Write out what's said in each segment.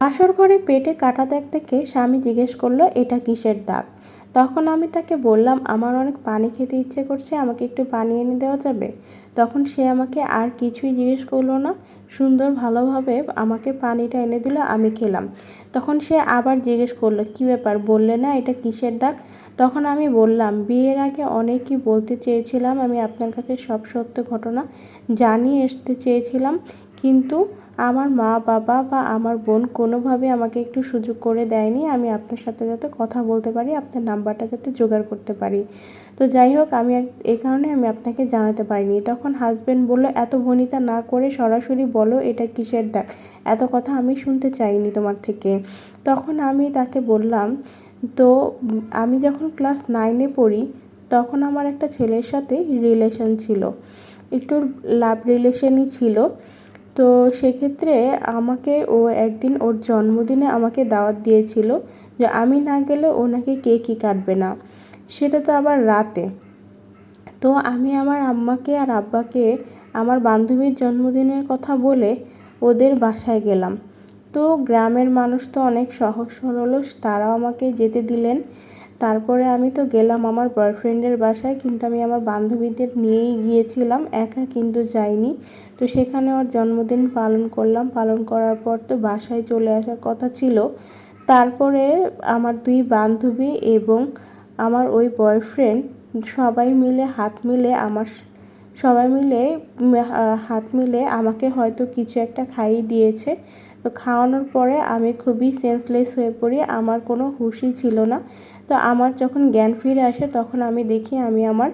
বাসর ঘরে পেটে কাটা দাগ দেখে স্বামী জিজ্ঞেস করল, এটা কিসের দাগ? তখন আমি তাকে বললাম, আমার অনেক পানি খেতে ইচ্ছে করছে, আমাকে একটু পানি এনে দেওয়া যাবে? তখন সে আমাকে, আর কিছুই জিজ্ঞেস করল না, সুন্দর ভালোভাবে আমাকে পানিটা এনে দিল, আমি খেলাম। তখন সে আবার জিজ্ঞেস করল, কী ব্যাপার, বললে না এটা কিসের দাগ? তখন আমি বললাম, বিয়ের আগে অনেকই বলতে চেয়েছিলাম, আমি আপনার কাছে সব সত্য ঘটনা জানিয়ে আসতে চেয়েছিলাম, কিন্তু আমার মা, বাবা বা আমার বোন কোনোভাবে আমাকে একটু সুযোগ করে দেয়নি। আমি আপনার সাথে যাতে কথা বলতে পারি, আপনার নাম্বারটা যাতে জোগাড় করতে পারি। তো যাই হোক, আমি এই কারণে আমি আপনাকে জানাতে পারিনি। তখন হাজব্যান্ড বলল, এত ভনিতা না করে সরাসরি বলো, এটা কিসের দেখ, এত কথা আমি শুনতে চাইনি তোমার থেকে। তখন আমি তাকে বললাম, তো আমি যখন ক্লাস নাইনে পড়ি, তখন আমার একটা ছেলের সাথে রিলেশন ছিল। একটু লাভ রিলেশনই ছিল। তো সেক্ষেত্রে আমাকে ও একদিন ওর জন্মদিনে আমাকে দাওয়াত দিয়েছিল যে আমি না গেলে ও নাকি কেকই কাটবে না। সেটা তো আবার রাতে। তো আমি আমার আম্মাকে আর আব্বাকে আমার বান্ধবীর জন্মদিনের কথা বলে ওদের বাসায় গেলাম। তো গ্রামের মানুষ তো অনেক সহজ সরল তারাও আমাকে যেতে দিলেন। তারপরে আমি তো গেলাম আমার বয়ফ্রেন্ডের বাসায়, কিন্তু আমি আমার বান্ধবীদের নিয়েই গিয়েছিলাম, একা কিন্তু যাইনি। তো সেখানে ওর জন্মদিন পালন করলাম, পালন করার পর তো বাসায় চলে আসার কথা ছিল। তারপরে আমার দুই বান্ধবী এবং আমার ওই বয়ফ্রেন্ড সবাই মিলে, হাত মিলে আমার সবাই মিলে হাত মিলে আমাকে হয়তো কিছু একটা খাইয়ে দিয়েছে। তো খাওয়ানোর পরে আমি খুবই সেন্সলেস হয়ে পড়ি, আমার কোনো হুশই ছিল না। তো আমার যখন জ্ঞান ফিরে আসে, তখন আমি দেখি আমি আমার,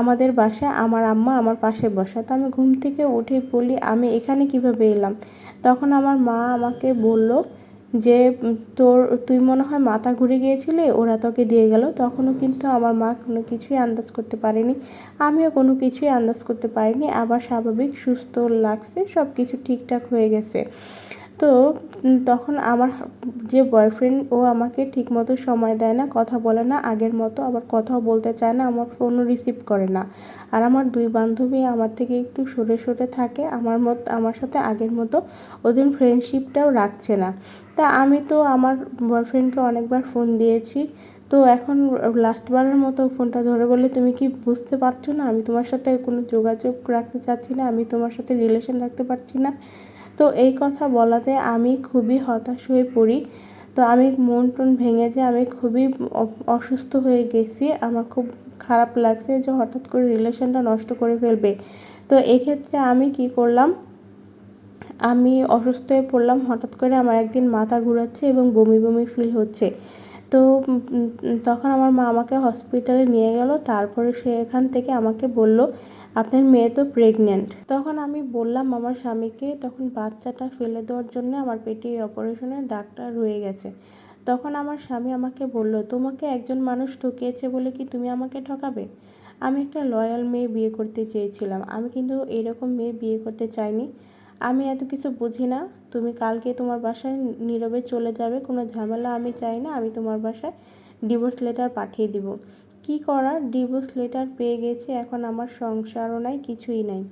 আমাদের বাসায় আমার আম্মা আমার পাশে বসা। তো আমি ঘুম থেকে উঠে বলি, আমি এখানে কীভাবে এলাম? তখন আমার মা আমাকে বলল যে তোর, তুই মনে হয় মাথা ঘুরে গিয়েছিলে, ওরা তোকে দিয়ে গেল। তখনও কিন্তু আমার মা কোনো কিছুই আন্দাজ করতে পারেনি। আমিও কোনো কিছুই আন্দাজ করতে পারিনি। আবার স্বাভাবিক, সুস্থ লাগছে সব কিছু ঠিকঠাক হয়ে গেছে। তো তখন আমার যে বয়ফ্রেন্ড ও আমাকে ঠিকমতো সময় দেয় না, কথা বলে না, আগের মতো আবার কথাও বলতে চায় না, আমার ফোনও রিসিভ করে না। আর আমার দুই বান্ধবী আমার থেকে একটু সরে সরে থাকে, আমার মত, আমার সাথে আগের মতো ওদের ফ্রেন্ডশিপটাও রাখছে না। তা আমি তো আমার বয়ফ্রেন্ডকে অনেকবার ফোন দিয়েছি, তো এখন লাস্টবারের মতো ফোনটা ধরে বলে তুমি কি বুঝতে পারছ না? আমি তোমার সাথে কোনো যোগাযোগ রাখতে চাচ্ছি না, আমি তোমার সাথে রিলেশন রাখতে পারছি না। তো এই কথা বলাতে আমি খুবই হতাশ হয়ে পড়ি। তো আমি মন টন ভেঙে যে আমি খুবই অসুস্থ হয়ে গেছি, আমার খুব খারাপ লাগছে যে হঠাৎ করে রিলেশনটা নষ্ট করে ফেলবে। তো এক্ষেত্রে আমি কি করলাম, আমি অসুস্থ হয়ে পড়লাম, হঠাৎ করে আমার একদিন মাথা ঘুরাচ্ছে এবং বমি বমি ফিল হচ্ছে। তো তখন আমার মা আমাকে হসপিটালে নিয়ে গেল। তারপরে সে এখান থেকে আমাকে বলল, আপনার মেয়ে তো প্রেগনেন্ট তখন আমি বললাম আমার স্বামীকে, তখন বাচ্চাটা ফেলে দেওয়ার জন্য আমার পেটে এই অপারেশনের দাগটা রয়ে গেছে। তখন আমার স্বামী আমাকে বলল, তোমাকে একজন মানুষ ঠকিয়েছে বলে কি তুমি আমাকে ঠকাবে? আমি একটা লয়াল মেয়ে বিয়ে করতে চেয়েছিলাম। আমি কিন্তু এরকম মেয়ে বিয়ে করতে চাইনি। আমি এত কিছু বুঝি না। তুমি কালকে তোমার বাসায় নীরবে চলে যাবে, কোনো ঝামেলা আমি চাই না, আমি তোমার বাসায় ডিভোর্স লেটার পাঠিয়ে দিব। কি করার? ডিভোর্স লেটার পেয়ে গেছি, এখন আমার সংসারও নাই, কিছুই নাই।